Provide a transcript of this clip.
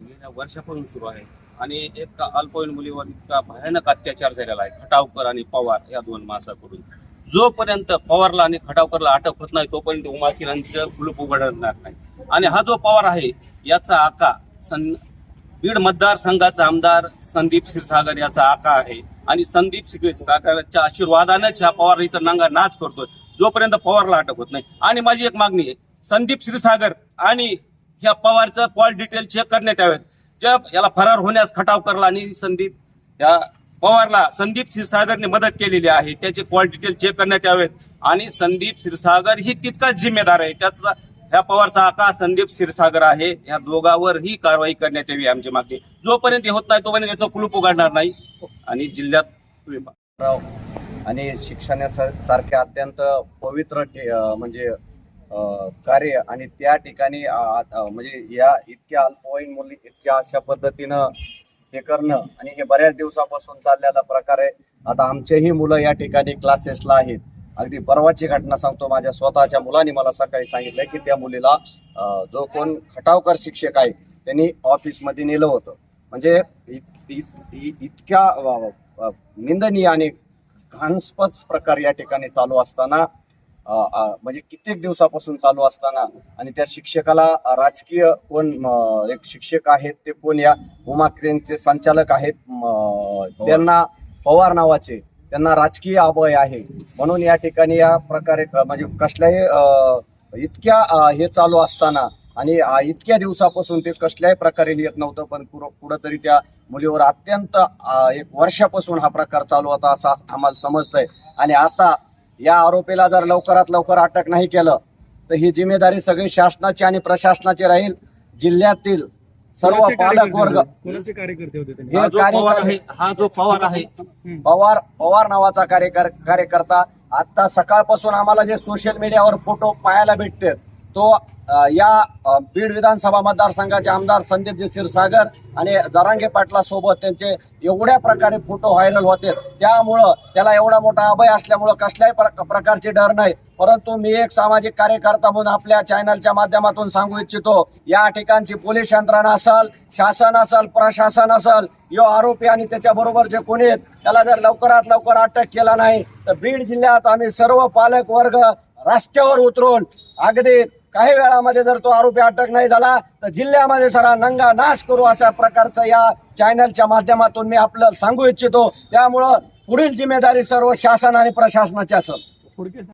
गेल्या वर्षापासून सुरू आहे. आणि एक अल्पवयीन मुलीवर इतका भयानक अत्याचार झालेला आहे. खटावकर आणि पवार या दोन माणसाकडून. जोपर्यंत पवारला आणि खटावकरला अटक होत नाही तोपर्यंत उमाकिरांचं कुलूप उघडणार नाही. आणि हा जो पवार आहे याचा आका सन बीड मतदारसंघाचा आमदार संदीप क्षीरसागर याचा आका आहे. आणि संदीप क्षीरसागरच्या आशीर्वादानेच ह्या पवार इथं नांगा नाच करतोय. जोपर्यंत पवारला अटक होत नाही. आणि माझी एक मागणी आहे संदीप क्षीरसागर आणि ह्या पवारचं कॉल डिटेल चेक करण्यात यावेत. जब याला फरार होण्यास खटाव करला आणि संदीप या पवारला संदीप क्षीरसागरने मदत केलेली आहे. त्याचे कॉल डिटेल चेक करण्यात यावेत. आणि संदीप क्षीरसागर ही तितकाच जिम्मेदार आहे. त्याचा ह्या पवारचा आका संदीप क्षीरसागर आहे. ह्या दोघांवर ही कारवाई करण्यात यावी आमची मागणी जोपर्यंत हे होत नाही तोपर्यंत याचं कुलूप उघडणार नाही. आणि जिल्ह्यात राव आणि शिक्षणासारख्या अत्यंत पवित्र म्हणजे कार्य आणि त्या ठिकाणी म्हणजे या इतक्या अल्पवयीन मुली इतक्या अशा पद्धतीनं हे करणं आणि हे बऱ्याच दिवसापासून चाललेला प्रकार आहे. आता आमचेही मुलं या ठिकाणी क्लासेसला आहेत. अगदी परवाची घटना सांगतो माझ्या स्वतःच्या मुलांनी मला सकाळी सांगितलं की त्या मुलीला जो कोण खटावकर शिक्षक आहे त्यांनी ऑफिसमध्ये नेलं होतं. म्हणजे इतक्या निंदनीय आणि घाणस्पद प्रकार या ठिकाणी चालू असताना म्हणजे कित्येक दिवसापासून चालू असताना आणि त्या शिक्षकाला राजकीय कोण एक शिक्षक आहेत ते कोण या उमा क्रेनचे संचालक आहेत म, त्यांना पवार नावाचे त्यांना राजकीय अभय आहे. म्हणून या ठिकाणी या प्रकारे म्हणजे कसल्याही इतक्या हे चालू असताना आणि इतक्या दिवसापासून ते कसल्याही प्रकारे येत नव्हतं पण कुठं कुठंतरी त्या मुलीवर अत्यंत एक वर्षापासून हा प्रकार चालू होता असं आम्हाला समजतंय. आणि आता या आरोपीला जर लवकरात लवकर अटक नाही केलं तर ही जिम्मेदारी सगळी शासनाची आणि प्रशासनाची राहील. जिल्ह्यातील सर्व पालक वर्ग होते? कोणाचे कार्यकर्ते होते त्यांनी हे हा जो पवार आहे हा जो पवार आहे. पवार पवार नावाचा कार्यकर कार्यकर्ता आता सकाळपासून आम्हाला जे सोशल मीडियावर फोटो पाहायला भेटते तो या बीड विधानसभा मतदारसंघाचे आमदार संदीपजी क्षीरसागर आणि जरांगे पाटला सोबत त्यांचे एवढ्या प्रकारे फोटो व्हायरल होते. त्यामुळं त्याला एवढा मोठा अभय असल्यामुळं कसल्याही प्र- प्रकारची डर नाही. परंतु मी एक सामाजिक कार्यकर्ता म्हणून आपल्या चॅनलच्या माध्यमातून सांगू इच्छितो या ठिकाणची पोलीस यंत्रणा असल शासन असल प्रशासन असल यो आरोपी आणि त्याच्याबरोबर जे कोणी आहेत त्याला जर लवकरात लवकर अटक केला नाही तर बीड जिल्ह्यात आम्ही सर्व पालक वर्ग रस्त्यावर उतरून अगदी काही वेळामध्ये जर तो आरोपी अटक नाही झाला तर जिल्ह्यामध्ये सरा नंगा नाश करू अशा प्रकारचं या चॅनलच्या माध्यमातून मी आपलं सांगू इच्छितो. त्यामुळं पुढील जिम्मेदारी सर्व शासन आणि प्रशासनाची असेल.